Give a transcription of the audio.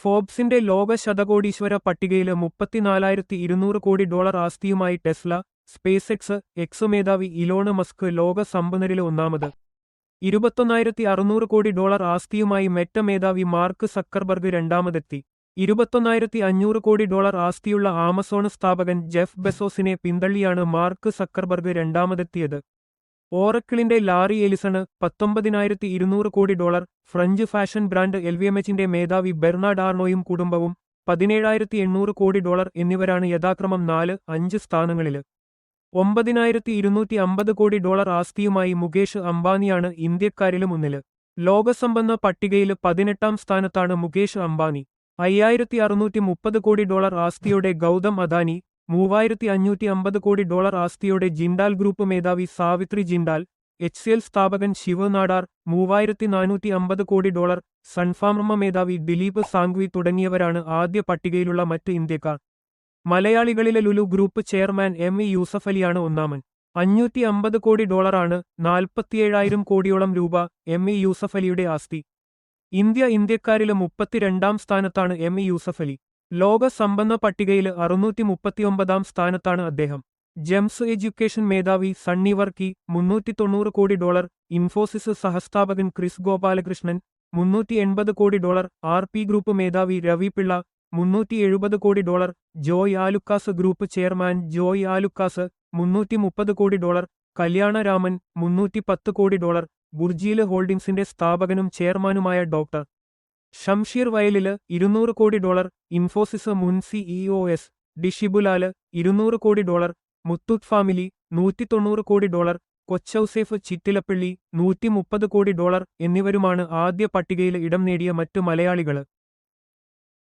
ഫോബ്സിന്റെ ലോക ശതകോടീശ്വര പട്ടികയിലെ മുപ്പത്തിനാലായിരത്തി ഇരുന്നൂറ് കോടി ഡോളർ ആസ്തിയുമായി ടെസ്ല സ്പേസ് എക്സ് എക്സ് മേധാവി ഇലോണ് മസ്ക് ലോക സമ്പന്നരിലെ ഒന്നാമത്. ഇരുപത്തൊന്നായിരത്തി അറുന്നൂറ് കോടി ഡോളർ ആസ്തിയുമായി മെറ്റ മേധാവി മാർക്ക് സക്കർബർഗ് രണ്ടാമതെത്തി. ഇരുപത്തൊന്നായിരത്തി അഞ്ഞൂറ് കോടി ഡോളർ ആസ്തിയുള്ള ആമസോൺ സ്ഥാപകൻ ജെഫ് ബെസോസിനെ പിന്തള്ളിയാണ് മാർക്ക് സക്കർബർഗ് രണ്ടാമതെത്തിയത്. ഓറക്കിളിന്റെ ലാറി എലിസണ് പത്തൊമ്പതിനായിരത്തി ഇരുന്നൂറ് കോടി ഡോളർ ഫ്രഞ്ച് ഫാഷൻ ബ്രാൻഡ് എൽവിഎംഎച്ചിന്റെ മേധാവി ബെർണാഡ് ആർണോയും കുടുംബവും പതിനേഴായിരത്തി എണ്ണൂറ് കോടി ഡോളർ എന്നിവരാണ് യഥാക്രമം നാല് അഞ്ച് സ്ഥാനങ്ങളിൽ ഒമ്പതിനായിരത്തി ഇരുന്നൂറ്റി അമ്പത് കോടി ഡോളർ ആസ്തിയുമായി മുകേഷ് അംബാനിയാണ് ഇന്ത്യക്കാരിൽ മുന്നിൽ ലോകസമ്പന്ന പട്ടികയിൽ പതിനെട്ടാം സ്ഥാനത്താണ് മുകേഷ് അംബാനി. അയ്യായിരത്തി അറുന്നൂറ്റി മുപ്പത് കോടി ഡോളർ ആസ്തിയുടെ ഗൗതം അദാനി മൂവായിരത്തി അഞ്ഞൂറ്റി അമ്പത് കോടി ഡോളർ ആസ്തിയോടെ ജിൻഡാൽ ഗ്രൂപ്പ് മേധാവി Savitri Jindal H C L സ്ഥാപകൻ ശിവ് നാടാർ മൂവായിരത്തി നാനൂറ്റി അമ്പത് കോടി ഡോളർ സൺഫാർമ മേധാവി ദിലീപ് സാംഗ്വി തുടങ്ങിയവരാണ് ആദ്യ പട്ടികയിലുള്ള മറ്റ് ഇന്ത്യക്കാർ. മലയാളികളിലെ Lulu group chairman M A യൂസഫലിയാണ് ഒന്നാമൻ. അഞ്ഞൂറ്റി അമ്പത് കോടി ഡോളറാണ് നാൽപ്പത്തിയേഴായിരം കോടിയോളം രൂപ എം ഇ യൂസഫലിയുടെ ആസ്തി. ഇന്ത്യ ഇന്ത്യക്കാരിലെ മുപ്പത്തിരണ്ടാം സ്ഥാനത്താണ് എം ഇ യൂസഫലി ലോക സമ്പന്ന പട്ടികയിൽ അറുന്നൂറ്റി മുപ്പത്തിയൊമ്പതാം സ്ഥാനത്താണ് അദ്ദേഹം. ജെംസ് എഡ്യൂക്കേഷൻ മേധാവി സണ്ണി വർക്കി മുന്നൂറ്റി തൊണ്ണൂറ് കോടി ഡോളർ. ഇൻഫോസിസ് സഹസ്ഥാപകൻ ക്രിസ് ഗോപാലകൃഷ്ണൻ മുന്നൂറ്റി എൺപത് കോടി ഡോളർ. ആർ പി ഗ്രൂപ്പ് മേധാവി രവി പിള്ള മുന്നൂറ്റി എഴുപത് കോടി dollar. Joy Alukkas group chairman Joy Alukkas മുന്നൂറ്റി മുപ്പത് കോടി ഡോളർ. കല്യാണരാമൻ മുന്നൂറ്റി പത്ത് കോടി ഡോളർ. ബുർജീൽ ഹോൾഡിംഗ്സിന്റെ സ്ഥാപകനും ചെയർമാനുമായ ഡോക്ടർ. ഷംഷീർ വയലിൽ ഇരുന്നൂറ് കോടി ഡോളർ ഇൻഫോസിസ് മുൻ സിഇഒ എസ് ഡിഷിബുലാൽ ഇരുന്നൂറ് കോടി ഡോളർ മുത്തൂറ്റ് ഫാമിലി നൂറ്റി തൊണ്ണൂറ് കോടി ഡോളർ കൊച്ചൌസേഫ് ചിറ്റിലപ്പള്ളി നൂറ്റി മുപ്പത് കോടി ഡോളർ എന്നിവരുമാണ് ആദ്യ പട്ടികയിൽ ഇടം നേടിയ മറ്റു മലയാളികൾ.